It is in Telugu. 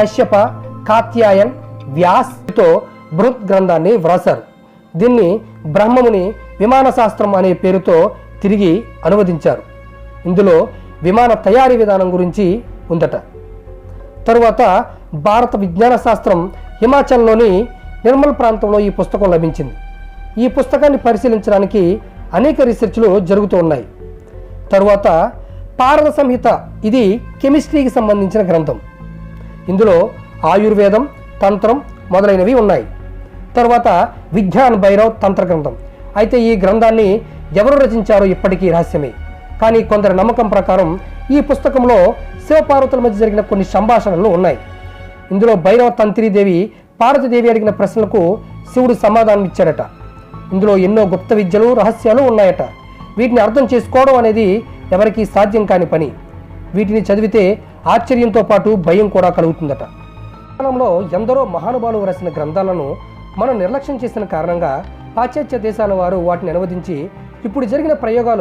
కశ్యప కాత్యాయన్ వ్యాస్తో బృహత్ గ్రంథాన్ని వ్రాసారు దీన్ని బ్రహ్మముని విమాన శాస్త్రం అనే పేరుతో తిరిగి అనువదించారు. ఇందులో విమాన తయారీ విధానం గురించి ఉందట. తరువాత భారత విజ్ఞాన శాస్త్రం హిమాచల్లోని నిర్మల్ ప్రాంతంలో ఈ పుస్తకం లభించింది. ఈ పుస్తకాన్ని పరిశీలించడానికి అనేక రీసెర్చ్లు జరుగుతూ ఉన్నాయి. తరువాత పారద సంహిత ఇది కెమిస్ట్రీకి సంబంధించిన గ్రంథం. ఇందులో ఆయుర్వేదం తంత్రం మొదలైనవి ఉన్నాయి. తర్వాత విజ్ఞాన్ భైరవ్ తంత్ర గ్రంథం. అయితే ఈ గ్రంథాన్ని ఎవరు రచించారో ఇప్పటికీ రహస్యమే. కానీ కొందరి నమ్మకం ప్రకారం ఈ పుస్తకంలో శివపార్వతుల మధ్య జరిగిన కొన్ని సంభాషణలు ఉన్నాయి. ఇందులో భైరవ తంత్రిదేవి పార్వతీదేవి అడిగిన ప్రశ్నలకు శివుడు సమాధానం ఇచ్చాడట. ఇందులో ఎన్నో గుప్త విద్యలు రహస్యాలు ఉన్నాయట. వీటిని అర్థం చేసుకోవడం అనేది ఎవరికీ సాధ్యం కాని పని. వీటిని చదివితే ఆశ్చర్యంతో పాటు భయం కూడా కలుగుతుందట. కాలంలో ఎందరో మహానుభావులు రాసిన గ్రంథాలను మనం నిర్లక్ష్యం చేసిన కారణంగా పాశ్చాత్య దేశాల వారు వాటిని అనువదించి ఇప్పుడు జరిగిన ప్రయోగాలు